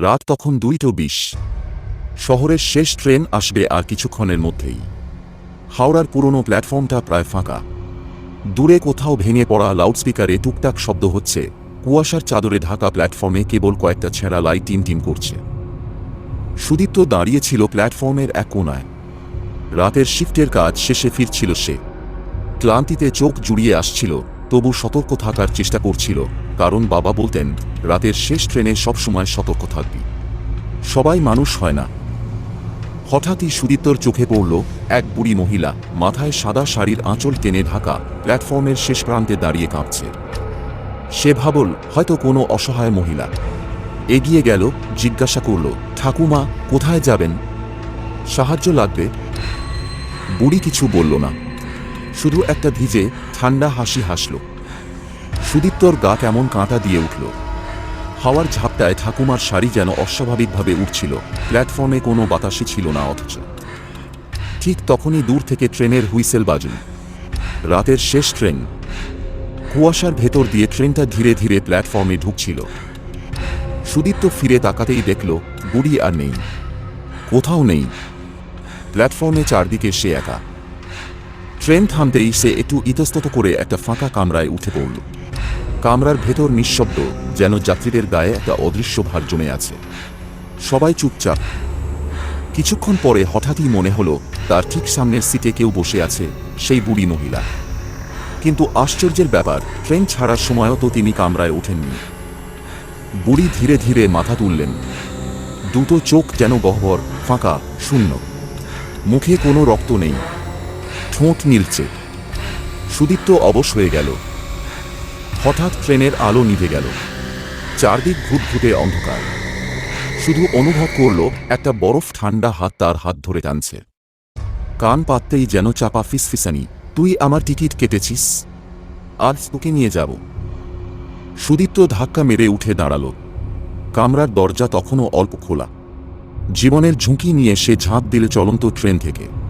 রাত তখন দুইটো বিশ। শহরের শেষ ট্রেন আসবে আর কিছুক্ষণের মধ্যেই। হাওড়ার পুরনো প্ল্যাটফর্মটা প্রায় ফাঁকা। দূরে কোথাও ভেঙে পড়া লাউডস্পিকারে টুকটাক শব্দ হচ্ছে। কুয়াশার চাদরে ঢাকা প্ল্যাটফর্মে কেবল কয়েকটা ছেঁড়া লাইট টিম টিম করছে। সুদীপ্ত দাঁড়িয়েছিল প্ল্যাটফর্মের এক কোনায়। রাতের শিফটের কাজ শেষে ফিরছিল সে। ক্লান্তিতে চোখ জুড়িয়ে আসছিল। তবু সতর্ক থাকার চেষ্টা করছিল, কারণ বাবা বলতেন, রাতের শেষ ট্রেনে সবসময় সতর্ক থাকবি। সবাই মানুষ হয় না। হঠাৎই সুদীপ্তর চোখে পড়ল এক বুড়ি মহিলা, মাথায় সাদা শাড়ির আঁচল টেনে ঢাকা প্ল্যাটফর্মের শেষ প্রান্তে দাঁড়িয়ে কাঁপছে। সে ভাবল, হয়তো কোনো অসহায় মহিলা। এগিয়ে গেল, জিজ্ঞাসা করল, ঠাকুমা, কোথায় যাবেন? সাহায্য লাগবে। বুড়ি কিছু বলল না। শুধু একটা ভিজে ঠান্ডা হাসি হাসল। সুদীপ্তর গা কেমন কাঁটা দিয়ে উঠল। হাওয়ার ঝাপটায় ঠাকুমার শাড়ি যেন অস্বাভাবিকভাবে উঠছিল। প্ল্যাটফর্মে কোনো বাতাসই ছিল না অথচ। ঠিক তখনই দূর থেকে ট্রেনের হুইসেল বাজল। রাতের শেষ ট্রেন। কুয়াশার ভেতর দিয়ে ট্রেনটা ধীরে ধীরে প্ল্যাটফর্মে ঢুকছিল। সুদীপ্ত ফিরে তাকাতেই দেখল, বুড়ি আর নেই। কোথাও নেই। প্ল্যাটফর্মে চারদিকে সে একা। ট্রেন থামতেই সে একটু ইতস্তত করে একটা ফাঁকা কামরায় উঠে পড়ল। কামরার ভেতর নিঃশব্দ যেন যাত্রীদের গায়ে একটা অদৃশ্য ভার জমে আছে। সবাই চুপচাপ। কিছুক্ষণ পরে হঠাৎই মনে হলো, তার ঠিক সামনের সিটে কেউ বসে আছে, সেই বুড়ি মহিলা। কিন্তু আশ্চর্যের ব্যাপার, ট্রেন ছাড়ার সময়ও তো তিনি কামরায় ওঠেননি। বুড়ি ধীরে ধীরে মাথা তুললেন। দুটো চোখ যেন গহ্বর, ফাঁকা, শূন্য। মুখে কোনো রক্ত নেই। ঠোঁট নীলচে। সুদীপ্ত অবশ হয়ে গেল। হঠাৎ ট্রেনের আলো নিভে গেল। চারদিক ঘুটঘুটে অন্ধকার। শুধু অনুভব করল, একটা বরফ ঠান্ডা হাত তার হাত ধরে টানছে। কান পাততেই যেন চাপা ফিসফিসানি। তুই আমার টিকিট কেটেছিস? আজ তোকে নিয়ে যাব। সুদীপ্ত ধাক্কা মেরে উঠে দাঁড়াল। কামরার দরজা তখনও অল্প খোলা। জীবনের ঝুঁকি নিয়ে সে ঝাঁপ দিল চলন্ত ট্রেন থেকে।